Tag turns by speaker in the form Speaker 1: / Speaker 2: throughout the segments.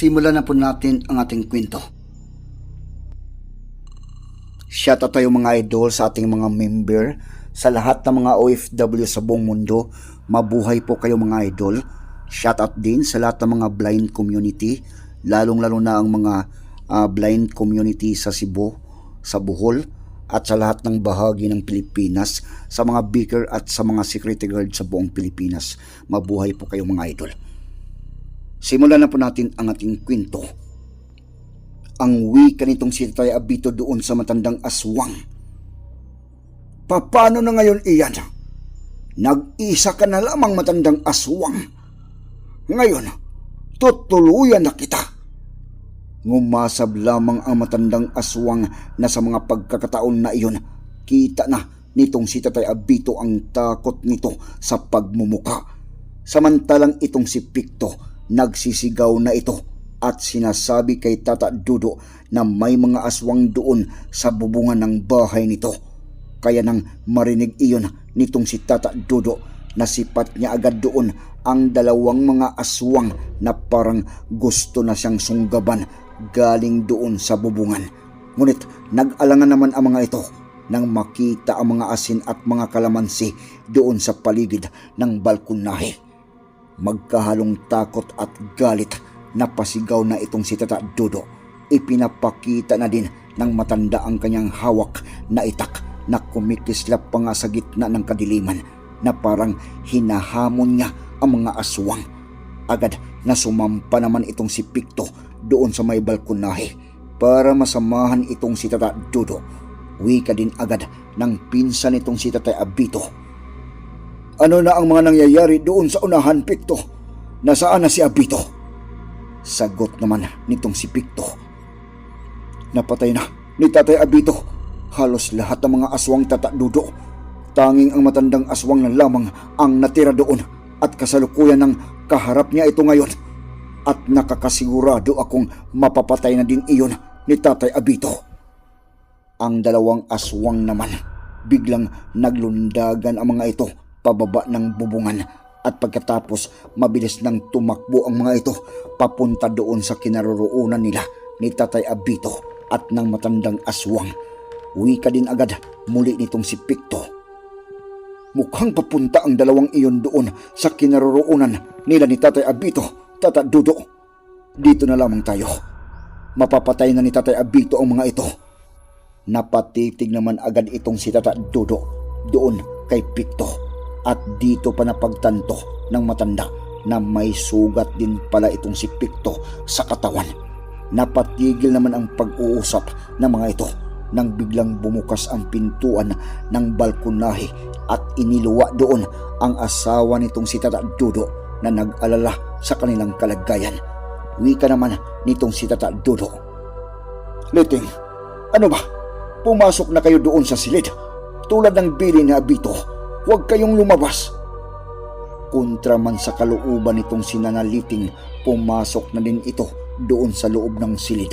Speaker 1: Simulan na po natin ang ating kwento. Shout out tayo mga idol sa ating mga member, sa lahat ng mga OFW sa buong mundo. Mabuhay po kayo mga idol. Shout out din sa lahat ng mga blind community, lalong-lalo na ang mga ah, blind community sa Cebu, sa Bohol, at sa lahat ng bahagi ng Pilipinas, sa mga beaker at sa mga security guard sa buong Pilipinas. Mabuhay po kayo mga idol. Simulan na po natin ang ating kwento. Ang wika nitong si Tatay Abito doon sa matandang aswang. Paano na ngayon iyan? Nag-isa ka na lamang matandang aswang. Ngayon, tutuluyan na kita. Ngumasab lamang ang matandang aswang na sa mga pagkakataon na iyon, kita na nitong si Tatay Abito ang takot nito sa pagmumuka. Samantalang itong si Picto, nagsisigaw na ito at sinasabi kay Tata Dudo na may mga aswang doon sa bubungan ng bahay nito. Kaya nang marinig iyon nitong si Tata Dudo, nasipat niya agad doon ang dalawang mga aswang na parang gusto na siyang sunggaban galing doon sa bubungan. Ngunit nag-alangan naman ang mga ito nang makita ang mga asin at mga kalamansi doon sa paligid ng balkonahe magkahalong takot at galit na pasigaw na itong si Tata Dodo. Ipinapakita na din ng matanda ang kanyang hawak na itak na kumikislap pa nga sa gitna ng kadiliman na parang hinahamon niya ang mga aswang. Agad na sumampa naman itong si Picto doon sa may balkonahe para masamahan itong si Tata Dodo. Wika din agad ng pinsan itong si Tatay Abito ano na ang mga nangyayari doon sa unahan, Pikto? Nasaan na si Abito? Sagot naman nitong si Pikto. Napatay na ni Tatay Abito. Halos lahat ng mga aswang tatadudo. Tanging ang matandang aswang na lamang ang natira doon at kasalukuyan ng kaharap niya ito ngayon. At nakakasigurado akong mapapatay na din iyon ni Tatay Abito. Ang dalawang aswang naman, biglang naglundagan ang mga ito pababa ng bubungan at pagkatapos mabilis nang tumakbo ang mga ito papunta doon sa kinaroroonan nila ni Tatay Abito at ng matandang aswang. Uwi ka din agad muli nitong si Picto. Mukhang papunta ang dalawang iyon doon sa kinaroroonan nila ni Tatay Abito, Tata Dudo. Dito na lamang tayo. Mapapatay na ni Tatay Abito ang mga ito. Napatitig naman agad itong si Tata Dudo doon kay Picto at dito pa napagtanto ng matanda na may sugat din pala itong si Picto sa katawan. Napatigil naman ang pag-uusap ng mga ito nang biglang bumukas ang pintuan ng balkonahe at iniluwa doon ang asawa nitong si Tata Dudo na nag-alala sa kanilang kalagayan. Wika naman nitong si Tata Dudo. Liting, ano ba? Pumasok na kayo doon sa silid tulad ng bili ni Abito Huwag kayong lumabas. Kontra man sa kalooban nitong sinanaliting, pumasok na din ito doon sa loob ng silid.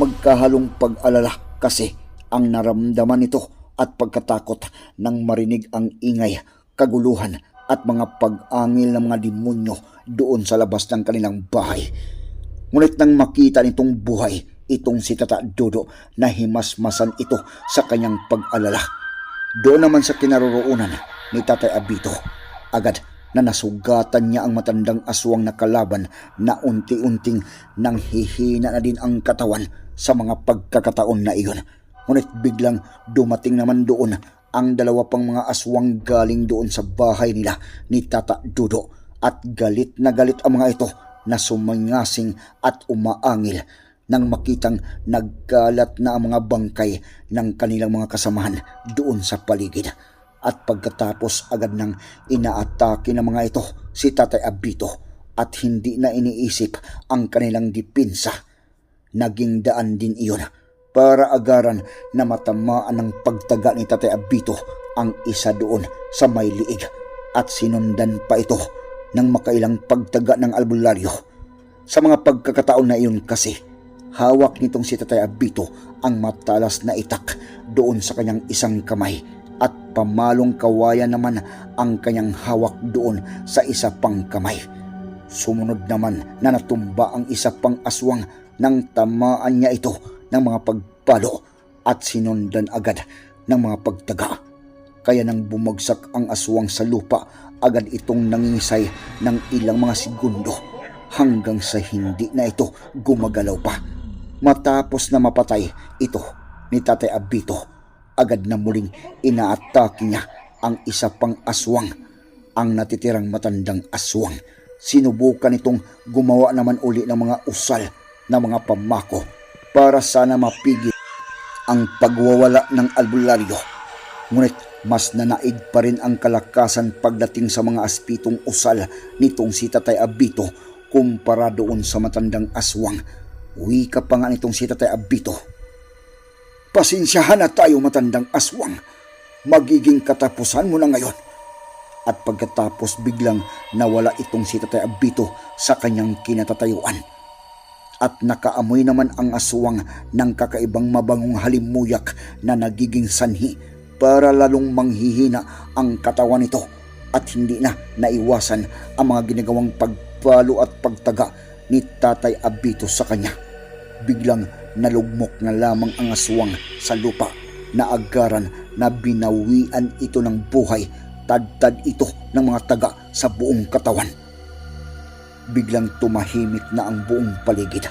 Speaker 1: Magkahalong pag-alala kasi ang naramdaman nito at pagkatakot nang marinig ang ingay, kaguluhan at mga pag-angil ng mga demonyo doon sa labas ng kanilang bahay. Ngunit nang makita nitong buhay, itong si Tata Dodo na himasmasan ito sa kanyang pag-alala. Doon naman sa kinaroroonan ni Tatay Abito, agad na nasugatan niya ang matandang aswang na kalaban na unti-unting nang hihina na din ang katawan sa mga pagkakataon na iyon. Ngunit biglang dumating naman doon ang dalawa pang mga aswang galing doon sa bahay nila ni Tata Dudo at galit na galit ang mga ito na sumangasing at umaangil nang makitang nagkalat na ang mga bangkay ng kanilang mga kasamahan doon sa paligid at pagkatapos agad ng inaatake ng mga ito si Tatay Abito at hindi na iniisip ang kanilang dipinsa. Naging daan din iyon para agaran na matamaan ng pagtaga ni Tatay Abito ang isa doon sa may liig at sinundan pa ito ng makailang pagtaga ng albularyo. Sa mga pagkakataon na iyon kasi, hawak nitong si Tatay Abito ang matalas na itak doon sa kanyang isang kamay at pamalong kawayan naman ang kanyang hawak doon sa isa pang kamay. Sumunod naman na natumba ang isa pang aswang nang tamaan niya ito ng mga pagpalo at sinundan agad ng mga pagtaga. Kaya nang bumagsak ang aswang sa lupa, agad itong nangingisay ng ilang mga segundo hanggang sa hindi na ito gumagalaw pa. Matapos na mapatay ito ni Tatay Abito, agad na muling inaatake niya ang isa pang aswang, ang natitirang matandang aswang. Sinubukan itong gumawa naman uli ng mga usal na mga pamako para sana mapigil ang pagwawala ng albularyo. Ngunit mas nanaig pa rin ang kalakasan pagdating sa mga aspitong usal nitong si Tatay Abito kumpara doon sa matandang aswang. Wika pa nga nitong si Tatay Abito. Pasensyahan na tayo matandang aswang. Magiging katapusan mo na ngayon. At pagkatapos biglang nawala itong si Tatay Abito sa kanyang kinatatayuan at nakaamoy naman ang aswang ng kakaibang mabangong halimuyak na nagiging sanhi para lalong manghihina ang katawan nito at hindi na naiwasan ang mga ginagawang pagpalo at pagtaga ni Tatay Abito sa kanya. Biglang nalugmok na lamang ang aswang sa lupa na agaran na binawian ito ng buhay tadtad ito ng mga taga sa buong katawan biglang tumahimik na ang buong paligid.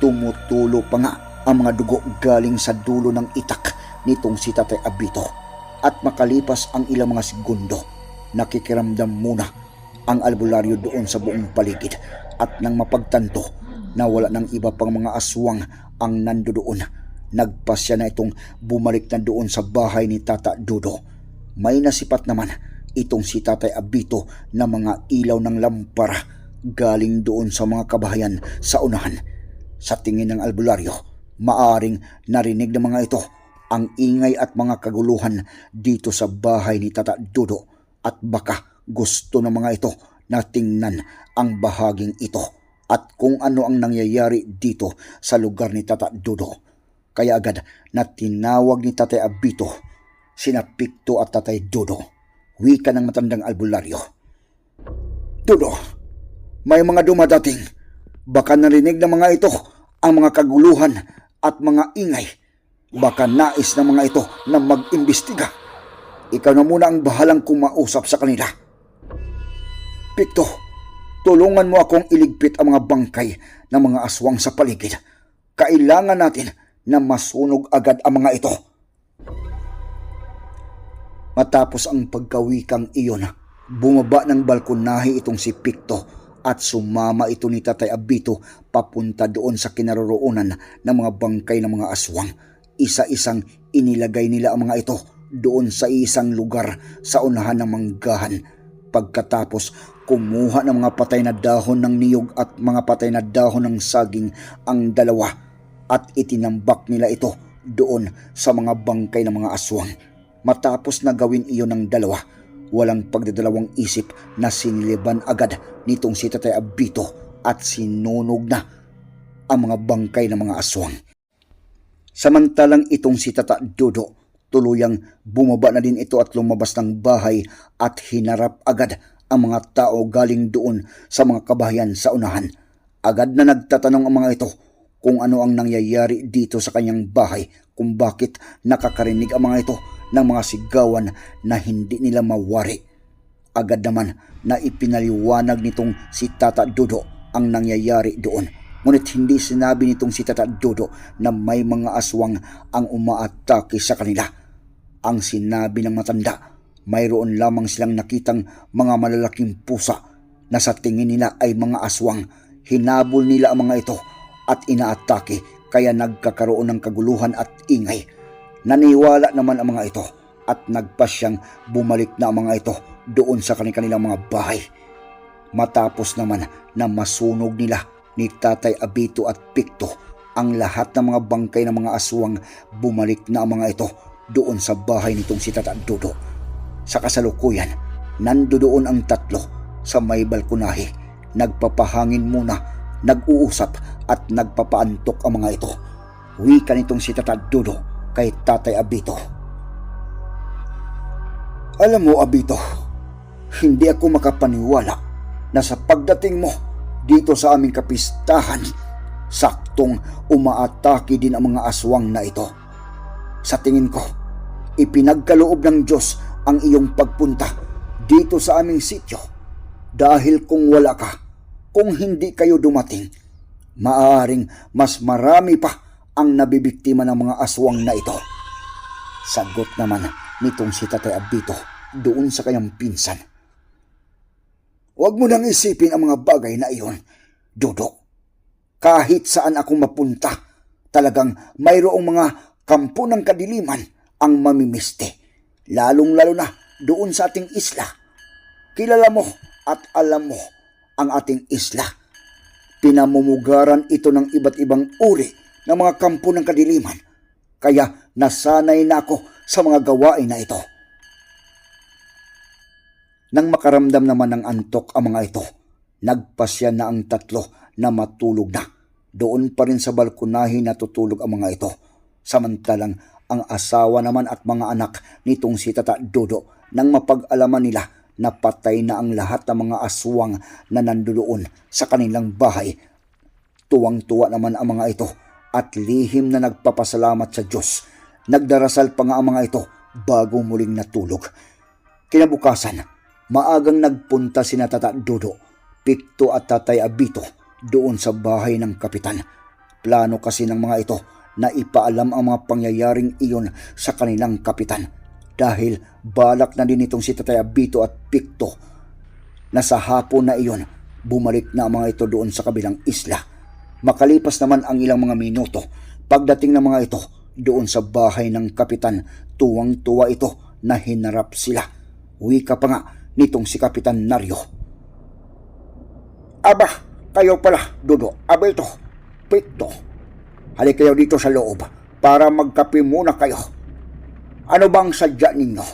Speaker 1: Tumutulo pa nga ang mga dugo galing sa dulo ng itak nitong si Tatay Abito. At makalipas ang ilang mga segundo, nakikiramdam muna ang albularyo doon sa buong paligid at nang mapagtanto na wala ng iba pang mga aswang ang nandoon, nagpasya na itong bumalik na doon sa bahay ni Tata Dudo. May nasipat naman itong si Tatay Abito na mga ilaw ng lampara galing doon sa mga kabahayan sa unahan. Sa tingin ng albularyo, maaring narinig ng mga ito ang ingay at mga kaguluhan dito sa bahay ni Tata Dudo at baka gusto ng mga ito na tingnan ang bahaging ito at kung ano ang nangyayari dito sa lugar ni Tata Dudo. Kaya agad na tinawag ni Tatay Abito sina Pikto at Tatay Dudo. Wika ng matandang albularyo. Dudo, may mga dumadating. Baka narinig ng mga ito ang mga kaguluhan at mga ingay. Baka nais ng mga ito na mag-imbestiga. Ikaw na muna ang bahalang kumausap sa kanila. Pikto, tulungan mo akong iligpit ang mga bangkay ng mga aswang sa paligid. Kailangan natin na masunog agad ang mga ito. Matapos ang pagkawikang iyon, bumaba ng balkonahe itong si Pikto at sumama ito ni Tatay Abito papunta doon sa kinaroroonan ng mga bangkay ng mga aswang. Isa-isang inilagay nila ang mga ito doon sa isang lugar sa unahan ng manggahan. Pagkatapos, kumuha ng mga patay na dahon ng niyog at mga patay na dahon ng saging ang dalawa at itinambak nila ito doon sa mga bangkay ng mga aswang. Matapos na gawin iyon ng dalawa, walang pagdadalawang isip na siniliban agad nitong si Tatay Abito at sinunog na ang mga bangkay ng mga aswang. Samantalang itong si Tata Dodo, tuluyang bumaba na din ito at lumabas ng bahay at hinarap agad ang mga tao galing doon sa mga kabahayan sa unahan. Agad na nagtatanong ang mga ito kung ano ang nangyayari dito sa kanyang bahay, kung bakit nakakarinig ang mga ito ng mga sigawan na hindi nila mawari. Agad naman na ipinaliwanag nitong si Tata Dodo ang nangyayari doon. Ngunit hindi sinabi nitong si Tata Dodo na may mga aswang ang umaatake sa kanila. Ang sinabi ng matanda, mayroon lamang silang nakitang mga malalaking pusa na sa tingin nila ay mga aswang. Hinabol nila ang mga ito at inaatake kaya nagkakaroon ng kaguluhan at ingay. Naniwala naman ang mga ito at nagpasyang bumalik na ang mga ito doon sa kanilang mga bahay. Matapos naman na masunog nila ni Tatay Abito at Pikto ang lahat ng mga bangkay ng mga aswang bumalik na ang mga ito doon sa bahay nitong si Tata Dodo. Sa kasalukuyan, nandoon ang tatlo sa may balkonahe. Nagpapahangin muna, nag-uusap at nagpapaantok ang mga ito. Wika nitong si Tata Dodo kay Tatay Abito. Alam mo, Abito, hindi ako makapaniwala na sa pagdating mo dito sa aming kapistahan, saktong umaatake din ang mga aswang na ito. Sa tingin ko, ipinagkaloob ng Diyos ang iyong pagpunta dito sa aming sityo. Dahil kung wala ka, kung hindi kayo dumating, maaring mas marami pa ang nabibiktima ng mga aswang na ito. Sagot naman nitong si Tatay Abito doon sa kanyang pinsan. Huwag mo nang isipin ang mga bagay na iyon, Dodo. Kahit saan ako mapunta, talagang mayroong mga kampo ng kadiliman ang mamimiste. Lalong-lalo na doon sa ating isla. Kilala mo at alam mo ang ating isla. Pinamumugaran ito ng iba't ibang uri ng mga kampo ng kadiliman. Kaya nasanay na ako sa mga gawain na ito. Nang makaramdam naman ng antok ang mga ito, nagpasya na ang tatlo na matulog na. Doon pa rin sa balkonahin natutulog ang mga ito. Samantalang ang asawa naman at mga anak nitong si Tata Dodo nang mapag-alaman nila na patay na ang lahat ng mga aswang na nandoon sa kanilang bahay. Tuwang-tuwa naman ang mga ito at lihim na nagpapasalamat sa Diyos. Nagdarasal pa nga ang mga ito bago muling natulog. Kinabukasan, maagang nagpunta si Tata Dodo, Pikto at Tatay Abito doon sa bahay ng kapitan. Plano kasi ng mga ito na ipaalam ang mga pangyayaring iyon sa kanilang kapitan dahil balak na din itong si Tatay Abito at Pikto na sa hapon na iyon bumalik na ang mga ito doon sa kabilang isla. Makalipas naman ang ilang mga minuto, pagdating ng mga ito doon sa bahay ng kapitan, tuwang-tuwa ito na hinarap sila. Wika pa nga nitong si Kapitan Naryo. Aba, kayo pala, Dudo. Aba ito, Pikto. Halik kayo dito sa loob para magkape muna kayo. Ano bang sadya ninyo?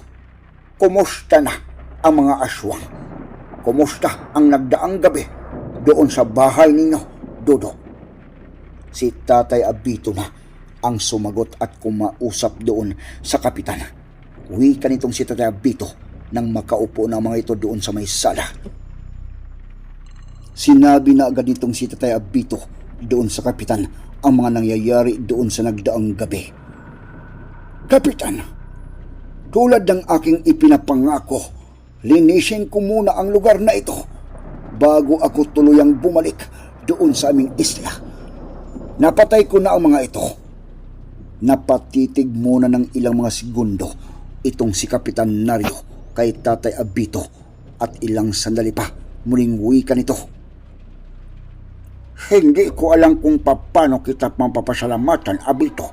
Speaker 1: Kumusta na ang mga aswang? Kumusta ang nagdaang gabi doon sa bahay ninyo, Dodo? Si Tatay Abito na ang sumagot at kumausap doon sa kapitan. Wika nitong si Tatay Abito nang makaupo ang mga ito doon sa may sala. Sinabi na agad nitong si Tatay Abito doon sa kapitan ang mga nangyayari doon sa nagdaang gabi. Kapitan, tulad ng aking ipinapangako, linisin ko muna ang lugar na ito bago ako tuluyang bumalik doon sa aming isla. Napatay ko na ang mga ito. Napatitig muna ng ilang mga segundo itong si Kapitan Naryo kay Tatay Abito at ilang sandali pa muling wika nito. Hindi ko alam kung paano kita mapapasalamatan, Abito.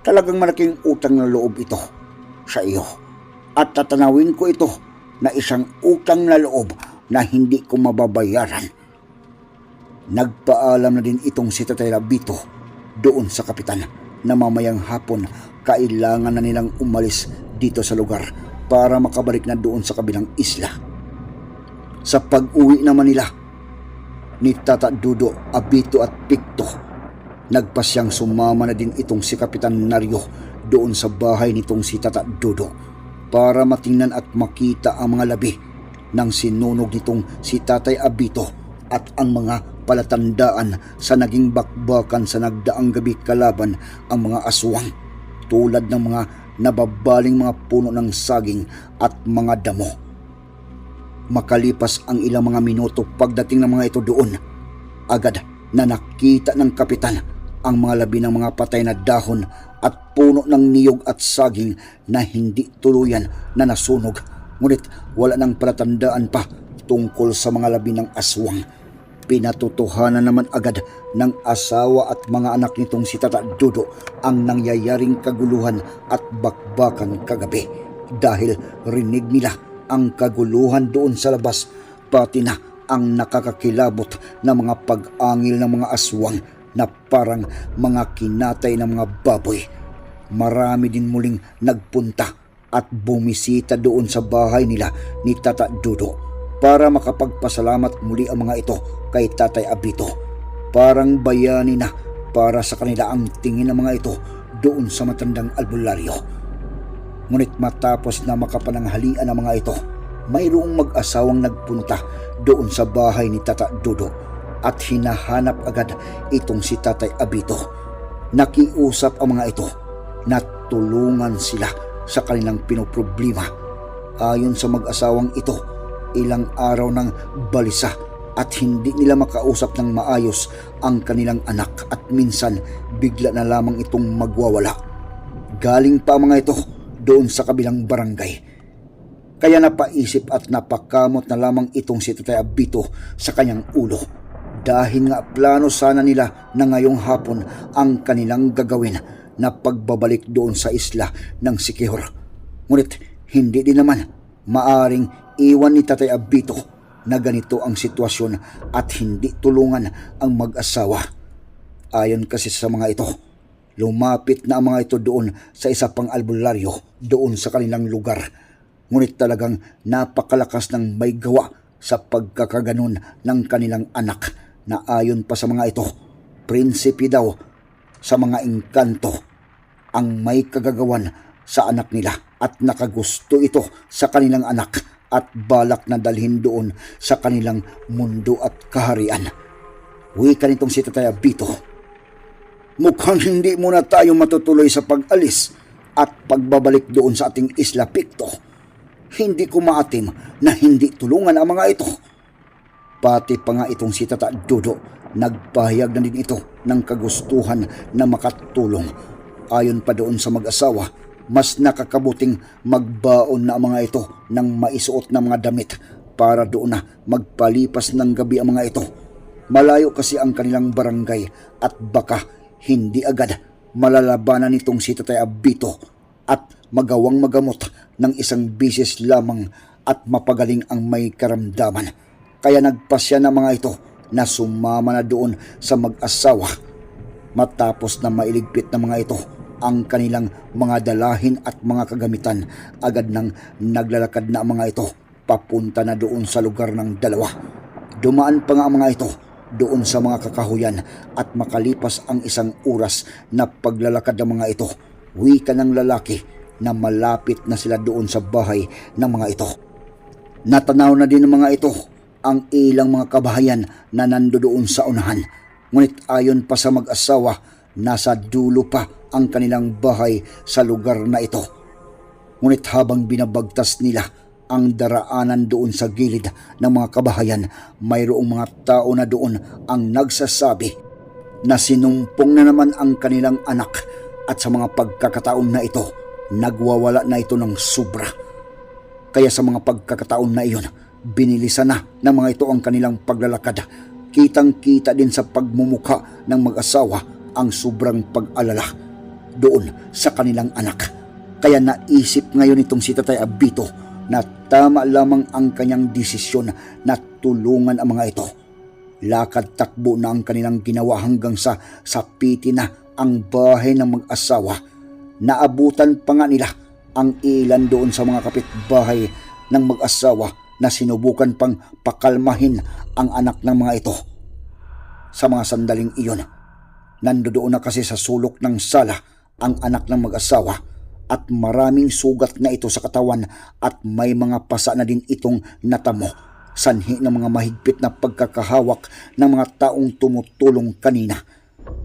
Speaker 1: Talagang malaking utang na loob ito sa iyo. At tatanawin ko ito na isang utang na loob na hindi ko mababayaran. Nagpaalam na din itong si Tatay Abito doon sa kapitan na mamayang hapon kailangan na nilang umalis dito sa lugar para makabalik na doon sa kabilang isla. Sa pag-uwi naman nila, ni Tata Dudo, Abito at Pikto. Nagpasyang sumama na din itong si Kapitan Naryo doon sa bahay nitong si Tata Dudo para matingnan at makita ang mga labi ng sinunog nitong si Tatay Abito at ang mga palatandaan sa naging bakbakan sa nagdaang gabi kalaban ang mga aswang tulad ng mga nababaling mga puno ng saging at mga damo. Makalipas ang ilang mga minuto pagdating ng mga ito doon, agad na nakita ng kapitan ang mga labi ng mga patay na dahon at puno ng niyog at saging na hindi tuluyan na nasunog. Ngunit wala nang palatandaan pa tungkol sa mga labi ng aswang. Pinatutuhanan naman agad ng asawa at mga anak nitong si Tata Dudo ang nangyayaring kaguluhan at bakbakan kagabi dahil rinig nila ang kaguluhan doon sa labas pati na ang nakakakilabot na mga pag-angil ng mga aswang na parang mga kinatay ng mga baboy. Marami din muling nagpunta at bumisita doon sa bahay nila ni Tata Dudo para makapagpasalamat muli ang mga ito kay Tatay Abito. Parang bayani na para sa kanila ang tingin ng mga ito doon sa matandang albularyo. Ngunit matapos na makapananghalian ang mga ito, mayroong mag-asawang nagpunta doon sa bahay ni Tata Dudo at hinahanap agad itong si Tatay Abito. Nakiusap ang mga ito na tulungan sila sa kanilang pinoproblema. Ayon sa mag-asawang ito, ilang araw ng balisa at hindi nila makausap ng maayos ang kanilang anak at minsan bigla na lamang itong magwawala. Galing pa mga ito doon sa kabilang barangay. Kaya napaisip at napakamot na lamang itong si Tatay Abito sa kanyang ulo. Dahil nga plano sana nila na ngayong hapon ang kanilang gagawin na pagbabalik doon sa isla ng Sikihor. Ngunit hindi din naman maaring iwan ni Tatay Abito na ganito ang sitwasyon at hindi tulungan ang mag-asawa. Ayon kasi sa mga ito, lumapit na ang mga ito doon sa isa pang albularyo doon sa kanilang lugar. Ngunit talagang napakalakas ng may gawa sa pagkakaganon ng kanilang anak na ayon pa sa mga ito, prinsipi daw sa mga engkanto ang may kagagawan sa anak nila at nakagusto ito sa kanilang anak at balak na dalhin doon sa kanilang mundo at kaharian. Wika nitong si Tatay Abito, Mukhang hindi muna tayo matutuloy sa pag-alis at pagbabalik doon sa ating Isla Picto. Hindi ko maatim na hindi tulungan ang mga ito. Pati pa nga itong si Tata Dodo, nagpahayag na din ito ng kagustuhan na makatulong. Ayon pa doon sa mag-asawa, mas nakakabuting magbaon na ang mga ito ng maisuot na mga damit para doon na magpalipas ng gabi ang mga ito. Malayo kasi ang kanilang barangay at baka hindi agad malalabanan nitong si Tatay Abito at magawang magamot ng isang bisis lamang at mapagaling ang may karamdaman. Kaya nagpasya na mga ito na sumama na doon sa mag-asawa. Matapos na mailigpit ng mga ito ang kanilang mga dalahin at mga kagamitan, agad nang naglalakad na ang mga ito papunta na doon sa lugar ng dalawa. Dumaan pa nga mga ito doon sa mga kakahuyan at makalipas ang isang oras na paglalakad ng mga ito, wika ng lalaki na malapit na sila doon sa bahay ng mga ito. Natanaw na din ng mga ito ang ilang mga kabahayan na nandoon sa unahan. Ngunit ayon pa sa mag-asawa, nasa dulo pa ang kanilang bahay sa lugar na ito. Ngunit habang binabagtas nila ang daraanan doon sa gilid ng mga kabahayan, mayroong mga tao na doon ang nagsasabi na sinumpong na naman ang kanilang anak at sa mga pagkakataon na ito, nagwawala na ito ng sobra. Kaya sa mga pagkakataon na iyon, binilisan na ng mga ito ang kanilang paglalakad. Kitang-kita din sa pagmumuka ng mag-asawa ang sobrang pag-alala doon sa kanilang anak. Kaya naisip ngayon itong si Tatay Abito na tama lamang ang kanyang desisyon na tulungan ang mga ito. Lakad takbo na ang kanilang ginawa hanggang sa sapitin na ang bahay ng mag-asawa. Naabutan pa nga nila ang ilan doon sa mga kapitbahay ng mag-asawa na sinubukan pang pakalmahin ang anak ng mga ito. Sa mga sandaling iyon, nandoon na kasi sa sulok ng sala ang anak ng mag-asawa at maraming sugat na ito sa katawan at may mga pasa na din itong natamo. Sanhi ng mga mahigpit na pagkakahawak ng mga taong tumutulong kanina.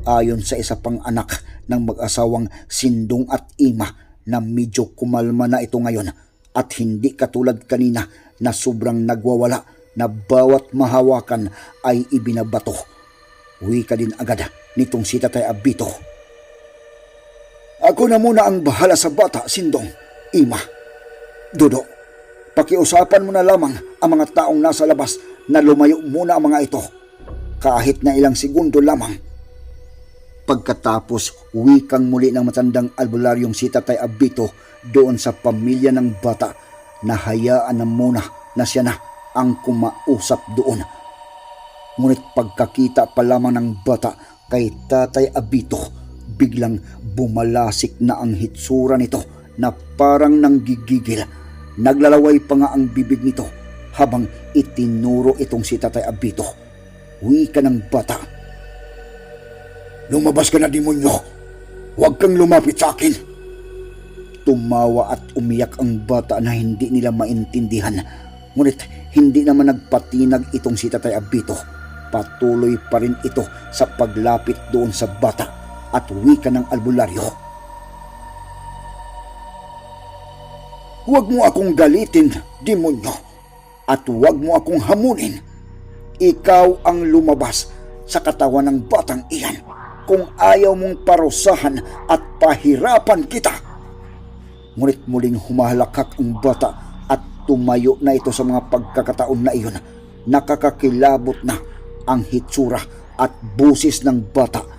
Speaker 1: Ayon sa isa pang anak ng mag-asawang Sindong at Ima na medyo kumalma na ito ngayon at hindi katulad kanina na sobrang nagwawala na bawat mahawakan ay ibinabato. Wika din agad nitong si Tatay Abito. Ako na muna ang bahala sa bata, Sindong. Ima. Dodo, pakiusapan mo na lamang ang mga taong nasa labas na lumayo muna ang mga ito. Kahit na ilang segundo lamang. Pagkatapos, wikang muli ng matandang albularyong si Tatay Abito doon sa pamilya ng bata na hayaan na muna na siya na ang kumausap doon. Ngunit pagkakita pa lamang ng bata kay Tatay Abito, biglang bumalasik na ang hitsura nito na parang nanggigigil. Naglalaway pa nga ang bibig nito habang itinuro itong si Tatay Abito. Wika ng bata. Lumabas ka na, demonyo! Huwag kang lumapit sa akin! Tumawa at umiyak ang bata na hindi nila maintindihan. Ngunit hindi naman nagpatinag itong si Tatay Abito. patuloy pa rin ito sa paglapit doon sa bata at wika ng albularyo. Huwag mo akong galitin, demonyo, at huwag mo akong hamunin. Ikaw ang lumabas sa katawan ng batang iyan kung ayaw mong parusahan at pahirapan kita. Ngunit muling humahalakhak ang bata at tumayo na ito sa mga pagkakataon na iyon. Nakakakilabot na ang hitsura at busis ng bata.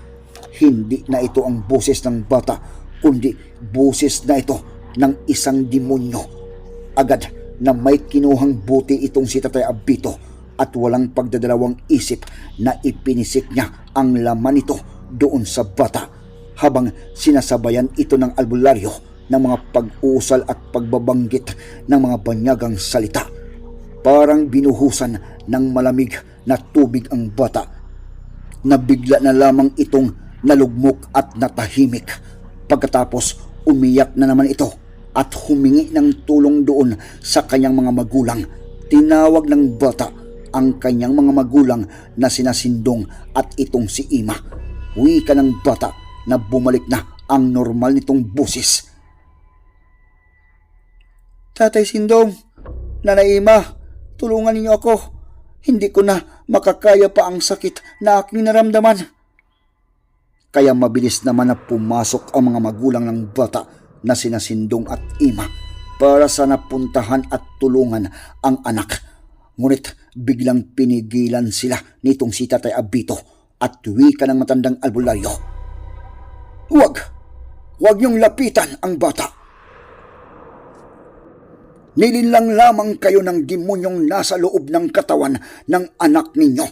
Speaker 1: Hindi na ito ang busis ng bata, kundi busis na ito ng isang demonyo. Agad na may kinuhang buti itong si Tatay Abito at walang pagdadalawang isip na ipinisik niya ang laman nito doon sa bata habang sinasabayan ito ng albularyo ng mga pag-usal at pagbabanggit ng mga banyagang salita. Parang binuhusan ng malamig na tubig ang bata na bigla na lamang itong nalugmok at natahimik. Pagkatapos umiyak na naman ito at humingi ng tulong doon sa kanyang mga magulang. Tinawag ng bata ang kanyang mga magulang na sinasindong at itong si Ima. Wika ng bata na bumalik na ang normal nitong busis. Tatay Sindong, Nanay Ima, tulungan ninyo ako. Hindi ko na makakaya pa ang sakit na aking naramdaman. Kaya mabilis naman na pumasok ang mga magulang ng bata na sinasindong at ima para sa napuntahan at tulungan ang anak. Ngunit biglang pinigilan sila nitong si Tatay Abito at wika ng matandang albularyo. Huwag! Huwag niyong lapitan ang bata! Nilinlang lamang kayo ng demonyong nasa loob ng katawan ng anak ninyo.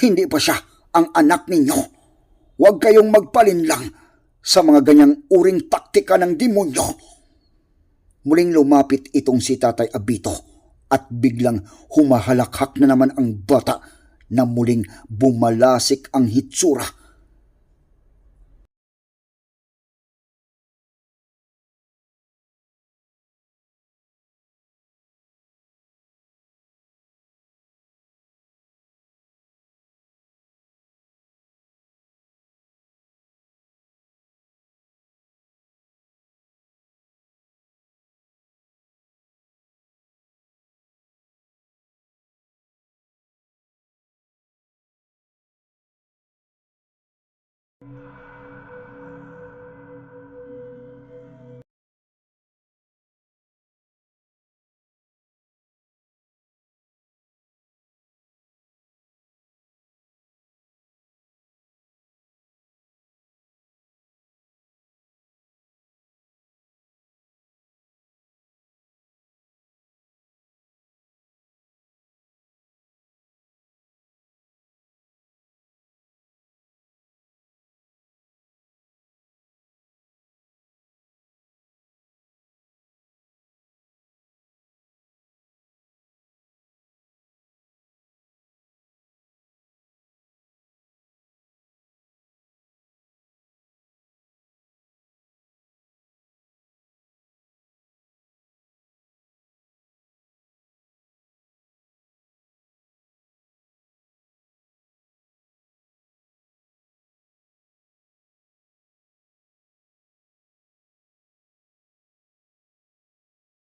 Speaker 1: Hindi pa siya ang anak ninyo. Huwag kayong magpalinlang sa mga ganyang uring taktika ng demonyo. Muling lumapit itong si Tatay Abito at biglang humahalakhak na naman ang bata na muling bumalasik ang hitsura. you